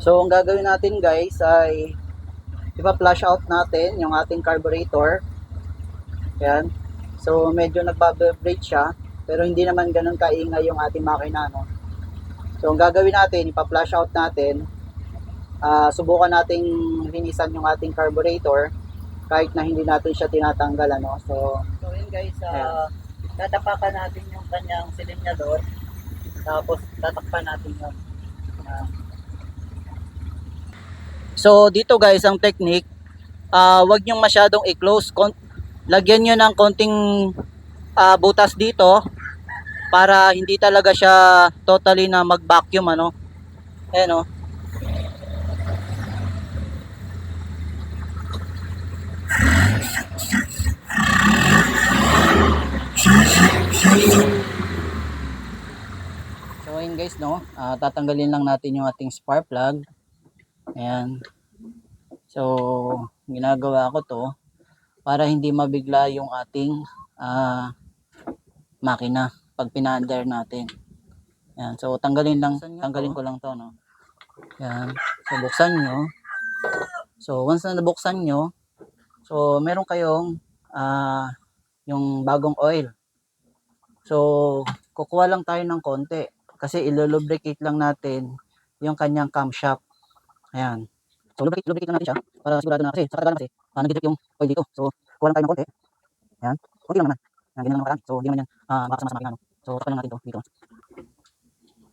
So, ang gagawin natin guys ay ipa-flush out natin yung ating carburetor. Yan. So, medyo nagbabibrate siya. Pero hindi naman ganun kaingay yung ating makina, no? So, ang gagawin natin, ipa-flush out natin. Ah, subukan nating linisan yung ating carburetor kahit na hindi natin siya tinatanggal, ano? So, so yun guys, ah, tatapakan natin yung kanyang silinyador. Tapos, tatakpan natin yun. Ah. So dito guys ang technique, ah wag niyo masyadong i-close. Lagyan niyo ng konting ah, butas dito para hindi talaga siya totally na mag-vacuum ano. Ayan oh. So ayun guys no, ah, tatanggalin lang natin yung ating spark plug. Ayan. So, ginagawa ko to para hindi mabigla yung ating ah, makina pag pinaandar natin. Ayan. So, tanggalin lang, tanggalin ko lang to, no. Ayan. So, buksan nyo. So, once na nabuksan nyo, so, meron kayong ah, yung bagong oil. So, kukuha lang tayo ng konti kasi ilulubricate lang natin yung kanyang camshaft. Ayan. So, lubricate, lubricate lang natin siya para sigurado na kasi sa katagal kasi uh, nag-drip yung oil dito. So, kuha lang tayo ng konti. Ayan. Konti lang naman. Ayan, ganyan lang naman So, hindi naman yan uh, makasama sa makina. No? So, takpan lang natin to dito.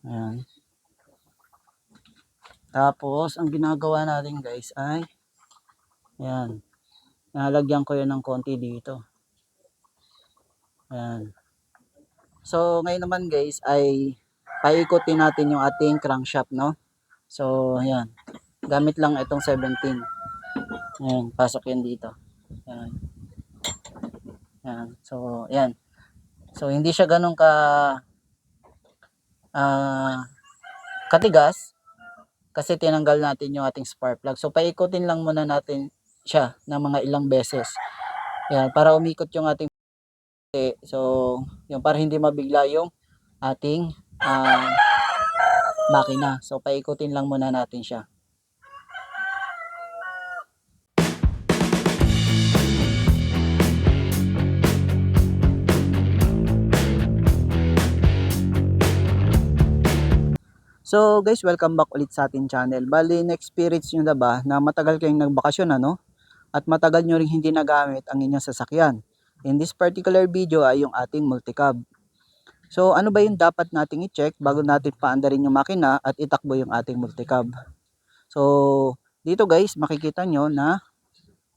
Ayan. Tapos, ang ginagawa natin guys ay ayan. Nalagyan ko yan ng konti dito. Ayan. So, ngayon naman guys ay paikutin natin yung ating crankshaft, no? So, ayan gamit lang itong 17 ayan, pasok yan dito. Ayan. ayan. so, ayan. So, hindi siya ganun ka ah katigas kasi tinanggal natin yung ating spark plug. So, paikutin lang muna natin siya ng mga ilang beses. Ayan, para umikot yung ating so, yung para hindi mabigla yung ating ah makina. So, paikutin lang muna natin siya So guys, welcome back ulit sa ating channel. Bali, na-experience nyo na ba na matagal kayong nagbakasyon ano? At matagal nyo rin hindi nagamit ang inyong sasakyan. In this particular video ay yung ating multicab. So ano ba yung dapat nating i-check bago natin paandarin yung makina at itakbo yung ating multicab. So dito guys, makikita nyo na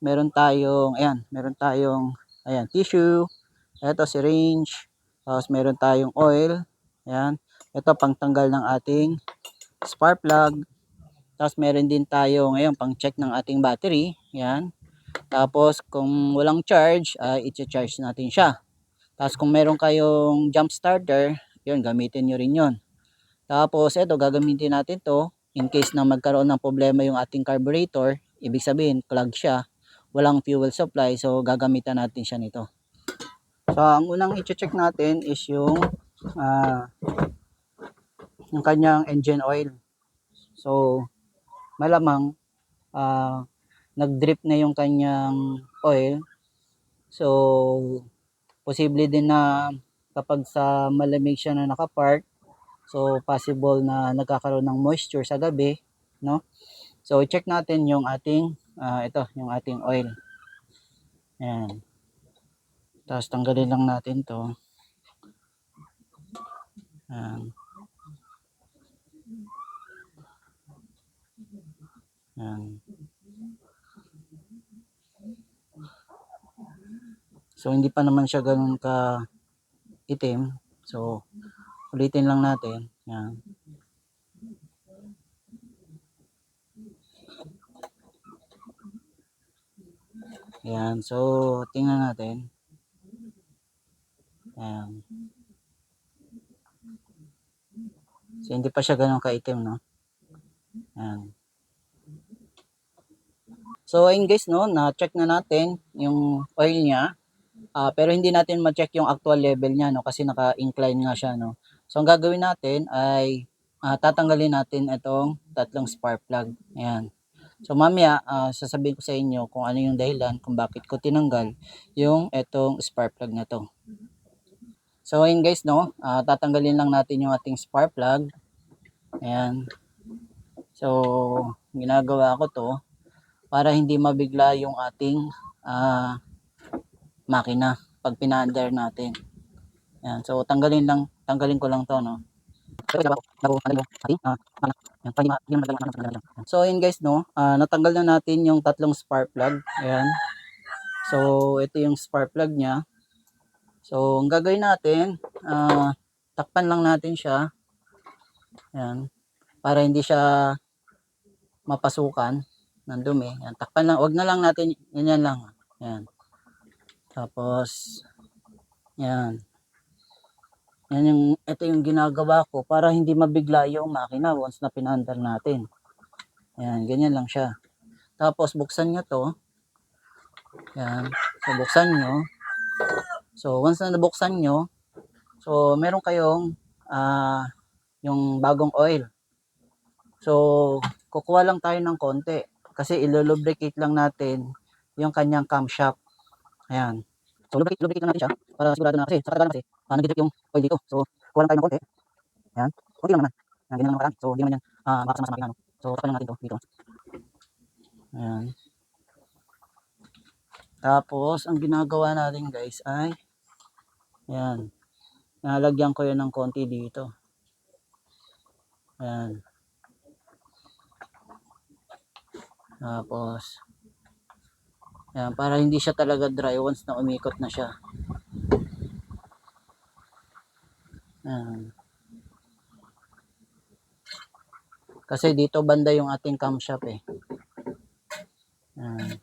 meron tayong, ayan, meron tayong, ayan, tissue, ito syringe, tapos meron tayong oil, ayan, ito pang tanggal ng ating spark plug. Tapos meron din tayo ngayon pang check ng ating battery. Yan. Tapos kung walang charge, ay i-charge natin siya. Tapos kung meron kayong jump starter, yun gamitin nyo rin yun. Tapos ito gagamitin natin to in case na magkaroon ng problema yung ating carburetor. Ibig sabihin clog siya. Walang fuel supply so gagamitan natin siya nito. So ang unang i-check natin is yung ah yung kanyang engine oil. So, malamang uh, nag-drip na yung kanyang oil. So, posible din na kapag sa malamig siya na nakapark, so possible na nagkakaroon ng moisture sa gabi, no? So, check natin yung ating, uh, ito, yung ating oil. Ayan. Tapos, tanggalin lang natin to. Ayan. Yan. So, hindi pa naman siya ganun ka itim. So, ulitin lang natin. Yan. Yan. So, tingnan natin. Yan. So, hindi pa siya ganun ka-itim, no? Yan. So ayun guys no, na-check na natin yung oil niya. Uh, pero hindi natin ma-check yung actual level niya no kasi naka-incline nga siya no. So ang gagawin natin ay uh, tatanggalin natin itong tatlong spark plug. Ayan. So mamaya, ah, sasabihin ko sa inyo kung ano yung dahilan kung bakit ko tinanggal yung etong spark plug na to. So ayun guys, no, ah, tatanggalin lang natin yung ating spark plug. Ayan. So, ginagawa ko to para hindi mabigla yung ating ah, makina pag pinaandar natin. Ayan. So, tanggalin lang, tanggalin ko lang to, no. So, ayun guys, no, ah, natanggal na natin yung tatlong spark plug. Ayan. So, ito yung spark plug niya. So, ang gagawin natin, ah, takpan lang natin siya. Ayan. Para hindi siya mapasukan ng dumi. Ayan. Takpan lang. Wag na lang natin. Ganyan lang. Ayan. Tapos, yan. Yan yung, ito yung ginagawa ko para hindi mabigla yung makina once na pinandar natin. Ayan, ganyan lang siya. Tapos, buksan nyo to. Ayan. So, buksan nyo. So, once na nabuksan nyo, so, meron kayong, ah, yung bagong oil. So, kukuha lang tayo ng konti. Kasi ilulubricate lang natin yung kanyang camshaft. Ayan. So, lubricate, lubricate lang natin siya para sigurado na kasi sa katagal kasi uh, nag-drip yung oil dito. So, kuha lang tayo ng konti. Ayan. Konti lang naman. Ayan, ganyan lang naman. So, hindi naman yan uh, makasama sa makina. So, takpan lang natin to dito. Ayan. Tapos, ang ginagawa natin guys ay ayan. Nalagyan ko yan ng konti dito. Ayan. Tapos, ayan, para hindi siya talaga dry once na umikot na siya. Ayan. Kasi dito banda yung ating camshaft eh. Ayan.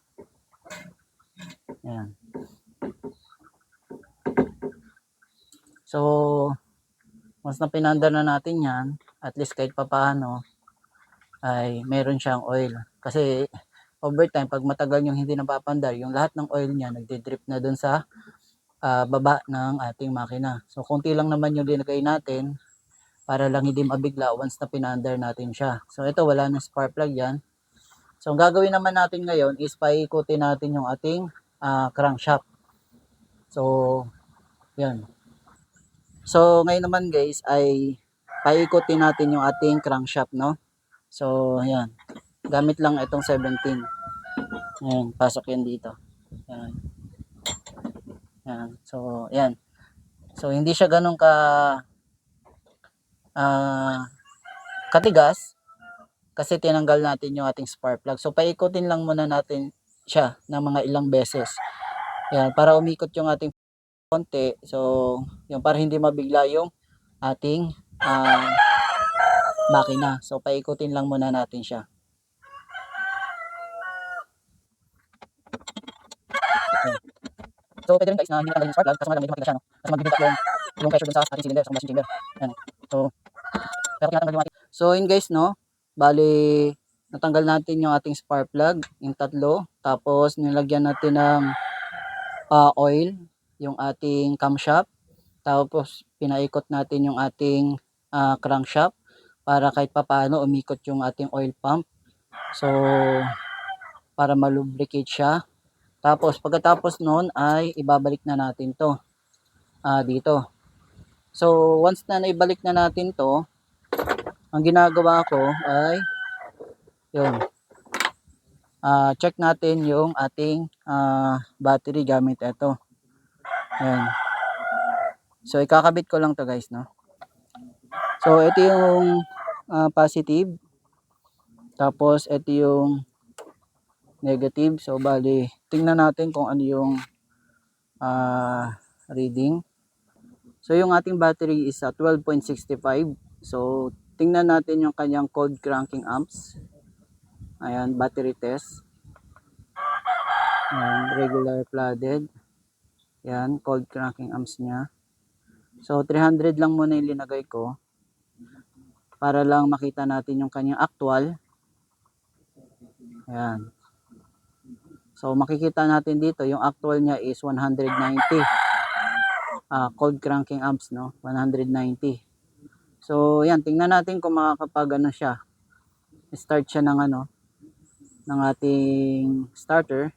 Ayan. So, once na pinandar na natin yan, at least kahit papaano, ay meron siyang oil. Kasi over time, pag matagal yung hindi napapandar, yung lahat ng oil niya nagdi-drip na dun sa ah, baba ng ating makina. So, konti lang naman yung linagay natin para lang hindi mabigla once na pinandar natin siya. So, ito wala nang spark plug yan. So, ang gagawin naman natin ngayon is paikutin natin yung ating ah, crankshaft. So, yan. So, ngayon naman guys ay paikutin natin yung ating crankshaft, no? So, ayan. Gamit lang itong 17. Ayan, pasok yan dito. Ayan. Ayan. So, ayan. So, hindi siya ganun ka ah katigas kasi tinanggal natin yung ating spark plug. So, paikutin lang muna natin siya ng mga ilang beses. Ayan, para umikot yung ating konti. So, yung para hindi mabigla yung ating ah, makina. So, paikutin lang muna natin siya. So, pwede rin guys na hindi natanggal yung spark plug kasi medyo matigas siya, no? Kasi magbibigay yung, yung pressure dun sa ating cylinder, sa combustion chamber. Ayan. So, pero tinatanggal yung. So, yun guys, no? Bali, natanggal natin yung ating spark plug, yung tatlo. Tapos, nilagyan natin ng ah, oil, yung ating camshaft. Tapos, pinaikot natin yung ating ah, crankshaft para kahit papaano umikot yung ating oil pump. So, para malubricate siya. Tapos, pagkatapos nun ay ibabalik na natin to ah, dito. So, once na naibalik na natin to, ang ginagawa ko ay yun. ah check natin yung ating ah, battery gamit ito. Ayan. So, ikakabit ko lang to guys, no? So, ito yung ah, positive. Tapos, ito yung negative. So, bali, tingnan natin kung ano yung ah, reading. So, yung ating battery is ah, 12.65. So, tingnan natin yung kanyang cold cranking amps. Ayan, battery test. Ayan, regular flooded. Ayan, cold cranking amps niya. So, 300 lang muna yung linagay ko. Para lang makita natin yung kanyang actual. Ayan. So, makikita natin dito, yung actual niya is 190. Ah, cold cranking amps, no? 190. So, yan, tingnan natin kung makakapag ano siya. start siya ng ano, ng ating starter.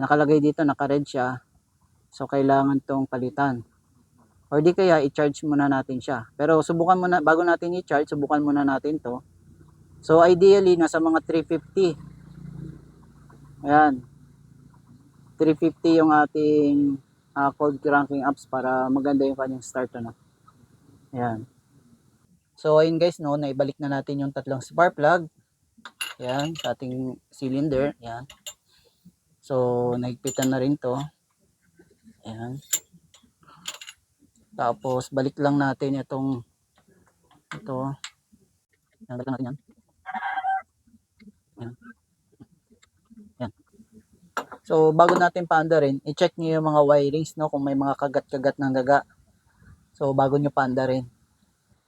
Nakalagay dito, naka-red siya. So, kailangan tong palitan. Or di kaya, i-charge muna natin siya. Pero subukan muna, bago natin i-charge, subukan muna natin to. So, ideally, nasa mga 350. Ayan. 350 yung ating ah, cold cranking apps para maganda yung kanyang start. Ano. Ayan. So, ayun guys, no, naibalik na natin yung tatlong spark plug. Ayan, sa ating cylinder. Ayan. So, naigpitan na rin to. Ayan. Tapos, balik lang natin itong ito. Ayan, balik lang natin yan. Ayan. Ayan. So, bago natin paanda rin, i-check niyo yung mga wirings, no, kung may mga kagat-kagat ng daga. So, bago nyo paanda rin.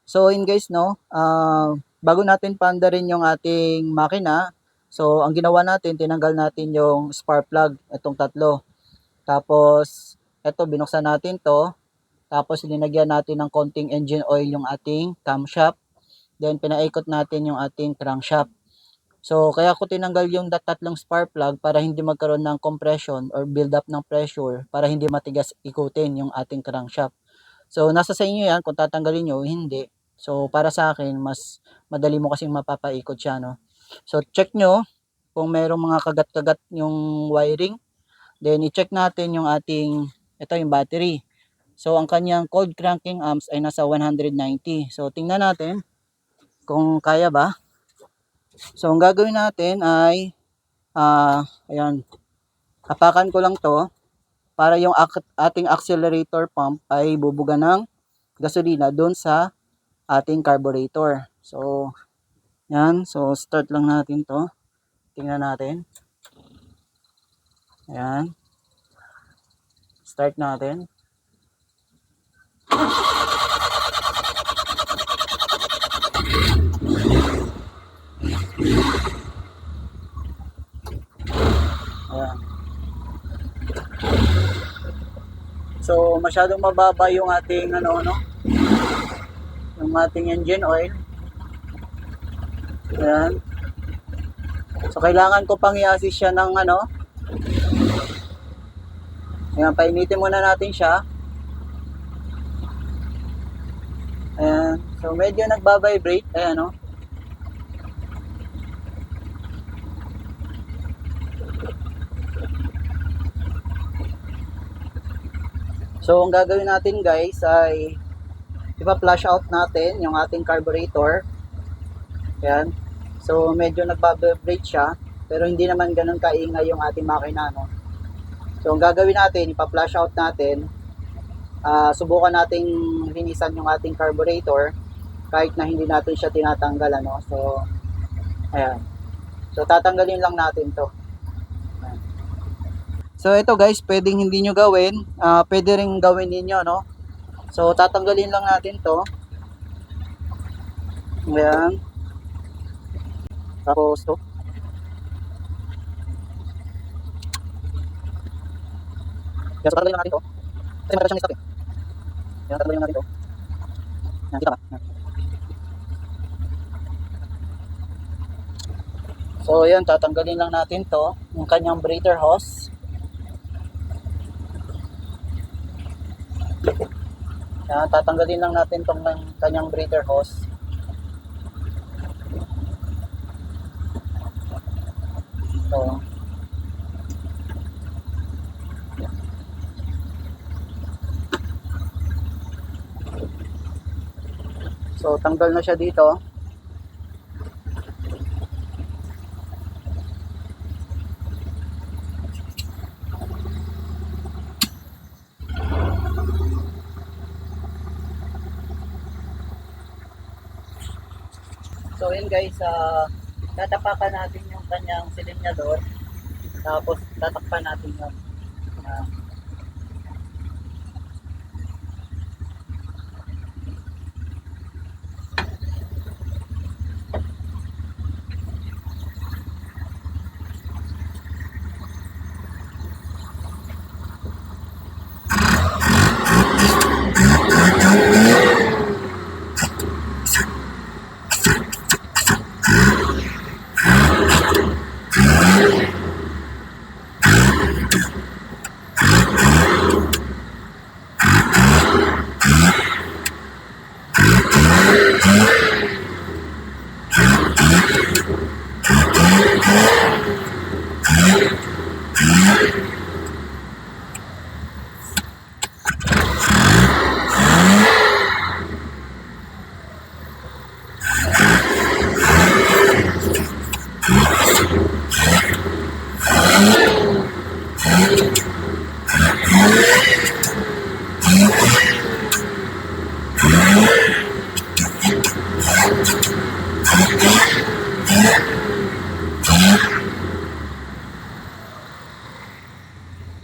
So, yun guys, no, ah, bago natin paanda rin yung ating makina, so, ang ginawa natin, tinanggal natin yung spark plug, itong tatlo. Tapos, eto, binuksan natin to. Tapos, linagyan natin ng konting engine oil yung ating camshaft. Then, pinaikot natin yung ating crankshaft. So, kaya ko tinanggal yung tatlong spark plug para hindi magkaroon ng compression or build up ng pressure para hindi matigas ikutin yung ating crankshaft. So, nasa sa inyo yan kung tatanggalin nyo, hindi. So, para sa akin, mas madali mo kasing mapapaikot siya, no? So, check nyo kung merong mga kagat-kagat yung wiring. Then, i-check natin yung ating, ito yung battery. So, ang kanyang cold cranking amps ay nasa 190. So, tingnan natin kung kaya ba. So, ang gagawin natin ay, ah, ayan, hapakan ko lang to para yung ating accelerator pump ay bubuga ng gasolina doon sa ating carburetor. So, yan. So, start lang natin to. Tingnan natin. Ayan. Start natin. Ayan. So, masyadong mababa yung ating ano, no? Yung ating engine oil. Ayan. So, kailangan ko pang i-assist siya ng ano. Ayan, painitin muna natin siya. Ayan. So, medyo nagbabibrate. Ayan, no? So, ang gagawin natin guys ay ipa-flush out natin yung ating carburetor. Ayan. So, medyo nagbabibrate siya. Pero hindi naman ganun kaingay yung ating makina, no? So, ang gagawin natin, ipa-flush out natin. Ah, subukan nating linisan yung ating carburetor kahit na hindi natin siya tinatanggal, ano? So, ayan. So, tatanggalin lang natin to. Ayan. So, ito guys, pwedeng hindi nyo gawin. ah pwede rin gawin ninyo, no? So, tatanggalin lang natin to. Ayan. Tapos to. Yan, so tatanggalin natin to. Kasi matagal siyang stop eh. Tatanggalin natin to. Yan, kita ba? So, yan, tatanggalin lang natin to. Yung kanyang breather hose. Yan, tatanggalin lang natin tong ng kanyang breather hose. So, So, tanggal na siya dito. So, guys, ah tatapakan natin yung kanyang silinyador. Tapos, tatakpan natin yun. Thank you.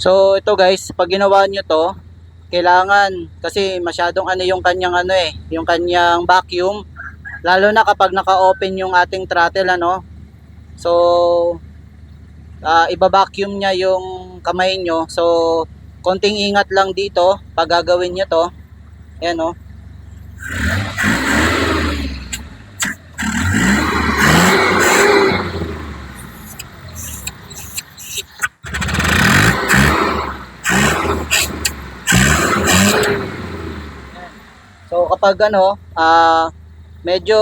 So ito guys, pag ginawa nyo to, kailangan kasi masyadong ano yung kanyang ano eh, yung kanyang vacuum. Lalo na kapag naka-open yung ating throttle ano. So ah iba-vacuum niya yung kamay nyo. So konting ingat lang dito pag gagawin nyo to. Ayan oh. So kapag ano, ah medyo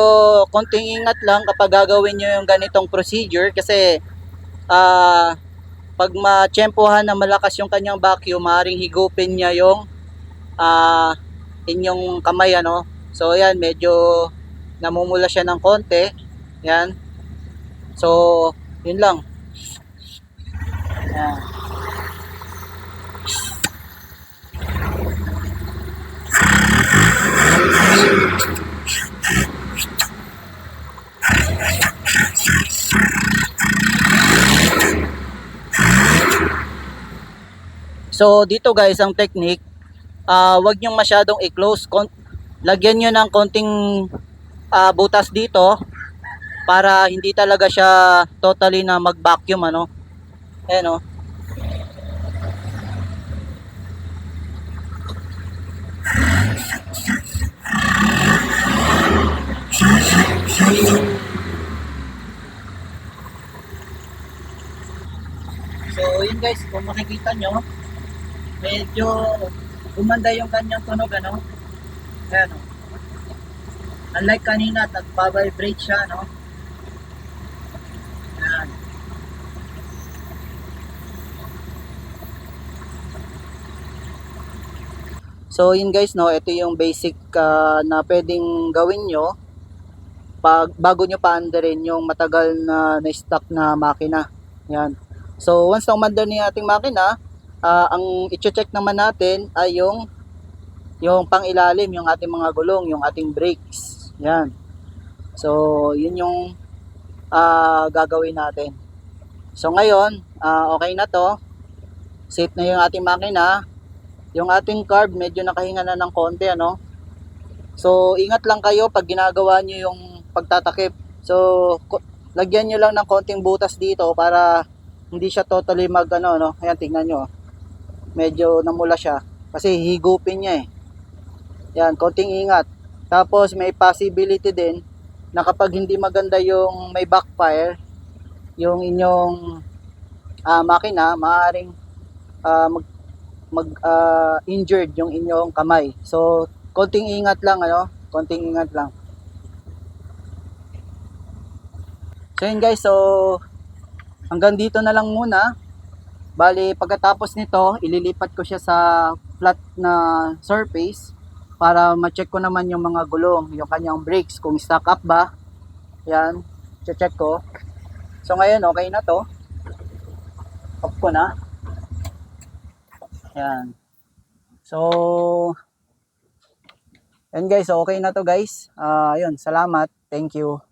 konting ingat lang kapag gagawin nyo yung ganitong procedure kasi ah pag matsyempohan na malakas yung kanyang vacuum, maaaring higupin niya yung ah inyong kamay ano. So ayan, medyo namumula siya ng konti. Yan. So, yun lang. Yan. So dito guys, ang technique, ah wag niyo masyadong i-close. Lagyan niyo ng konting ah, butas dito para hindi talaga siya totally na mag-vacuum ano. Ayan oh. So yun guys, kung makikita nyo, medyo gumanda yung kanyang tunog ano. Ayan o. Unlike kanina, nagpa-vibrate siya no. So yun guys no, ito yung basic ah, na pwedeng gawin nyo pag bago nyo paandarin yung matagal na na-stock na makina. Yan. So once na umandar na ating makina, ah, ang i-check naman natin ay yung yung pangilalim, yung ating mga gulong, yung ating brakes. Yan. So, yun yung ah, gagawin natin. So, ngayon, ah, okay na to. Safe na yung ating makina. Yung ating carb, medyo nakahinga na ng konti, ano. So, ingat lang kayo pag ginagawa nyo yung pagtatakip. So, lagyan nyo lang ng konting butas dito para hindi siya totally mag, ano, no. Ayan, tingnan nyo. Medyo namula siya. Kasi higupin niya eh. Yan, konting ingat. Tapos may possibility din na kapag hindi maganda yung may backfire, yung inyong ah, makina, maaaring ah, mag, mag ah, injured yung inyong kamay. So, konting ingat lang ano, konting ingat lang. So yun guys, so hanggang dito na lang muna. Bali, pagkatapos nito, ililipat ko siya sa flat na surface para ma-check ko naman yung mga gulong, yung kanyang brakes, kung stock up ba. Yan, check ko. So ngayon, okay na to. Off ko na. Yan. So, yan guys, okay na to guys. Ah, yun, salamat. Thank you.